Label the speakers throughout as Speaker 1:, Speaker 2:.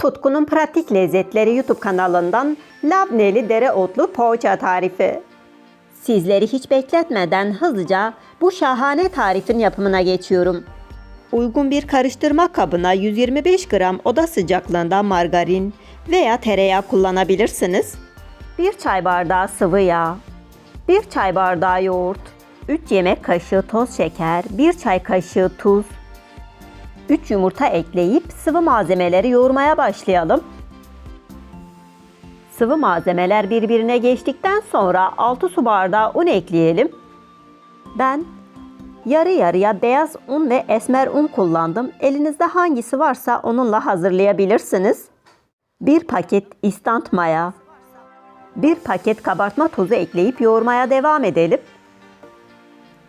Speaker 1: Tutkunun Pratik Lezzetleri YouTube kanalından labneli dereotlu poğaça tarifi. Sizleri hiç bekletmeden hızlıca bu şahane tarifin yapımına geçiyorum. Uygun bir karıştırma kabına 125 gram oda sıcaklığında margarin veya tereyağı kullanabilirsiniz. 1 çay bardağı sıvı yağ, 1 çay bardağı yoğurt, 3 yemek kaşığı toz şeker, 1 çay kaşığı tuz, 3 yumurta ekleyip sıvı malzemeleri yoğurmaya başlayalım. Sıvı malzemeler birbirine geçtikten sonra 6 su bardağı un ekleyelim. Ben yarı yarıya beyaz un ve esmer un kullandım. Elinizde hangisi varsa onunla hazırlayabilirsiniz. 1 paket instant maya, 1 paket kabartma tozu ekleyip yoğurmaya devam edelim.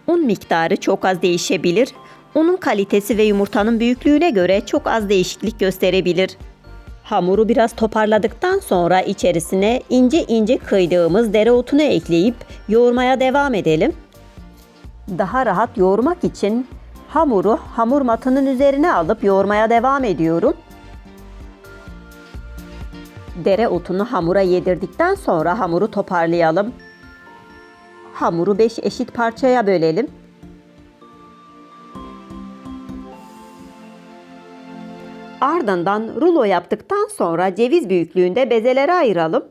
Speaker 1: Un miktarı çok az değişebilir. Unun kalitesi ve yumurtanın büyüklüğüne göre çok az değişiklik gösterebilir. Hamuru biraz toparladıktan sonra içerisine ince ince kıydığımız dereotunu ekleyip yoğurmaya devam edelim. Daha rahat yoğurmak için hamuru hamur matının üzerine alıp yoğurmaya devam ediyorum. Dereotunu hamura yedirdikten sonra hamuru toparlayalım. Hamuru 5 eşit parçaya bölelim. Ardından rulo yaptıktan sonra ceviz büyüklüğünde bezelere ayıralım.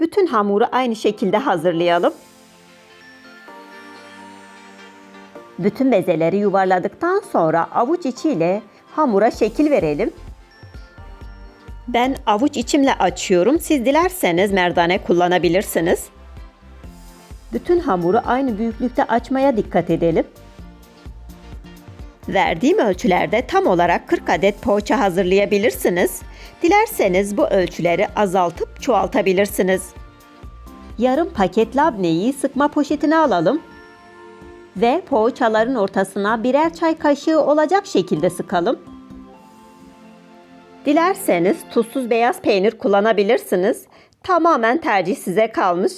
Speaker 1: Bütün hamuru aynı şekilde hazırlayalım. Bütün bezeleri yuvarladıktan sonra avuç içiyle hamura şekil verelim. Ben avuç içimle açıyorum. Siz dilerseniz merdane kullanabilirsiniz. Bütün hamuru aynı büyüklükte açmaya dikkat edelim. Verdiğim ölçülerde tam olarak 40 adet poğaça hazırlayabilirsiniz. Dilerseniz bu ölçüleri azaltıp çoğaltabilirsiniz. Yarım paket labneyi sıkma poşetine alalım ve poğaçaların ortasına birer çay kaşığı olacak şekilde sıkalım. Dilerseniz tuzsuz beyaz peynir kullanabilirsiniz. Tamamen tercih size kalmış.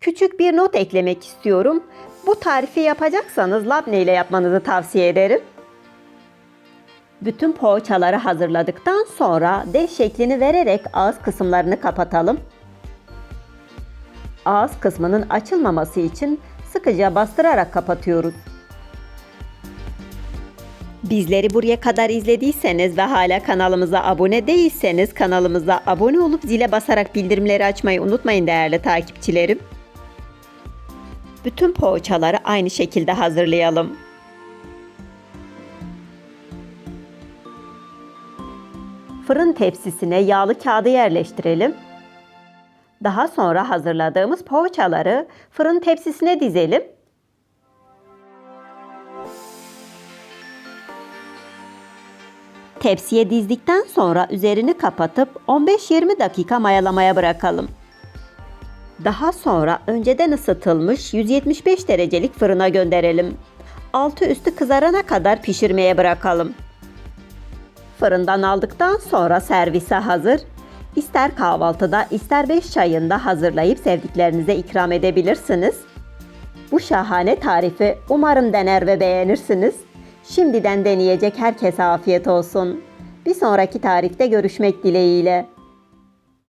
Speaker 1: Küçük bir not eklemek istiyorum. Bu tarifi yapacaksanız labne ile yapmanızı tavsiye ederim. Bütün poğaçaları hazırladıktan sonra D şeklini vererek ağız kısımlarını kapatalım. Ağız kısmının açılmaması için sıkıca bastırarak kapatıyoruz. Bizleri buraya kadar izlediyseniz ve hala kanalımıza abone değilseniz kanalımıza abone olup zile basarak bildirimleri açmayı unutmayın değerli takipçilerim. Bütün poğaçaları aynı şekilde hazırlayalım. Fırın tepsisine yağlı kağıdı yerleştirelim. Daha sonra hazırladığımız poğaçaları fırın tepsisine dizelim. Tepsiye dizdikten sonra üzerini kapatıp 15-20 dakika mayalamaya bırakalım. Daha sonra önceden ısıtılmış 175 derecelik fırına gönderelim. Altı üstü kızarana kadar pişirmeye bırakalım. Fırından aldıktan sonra servise hazır. İster kahvaltıda ister beş çayında hazırlayıp sevdiklerinize ikram edebilirsiniz. Bu şahane tarifi umarım dener ve beğenirsiniz. Şimdiden deneyecek herkese afiyet olsun. Bir sonraki tarifte görüşmek dileğiyle.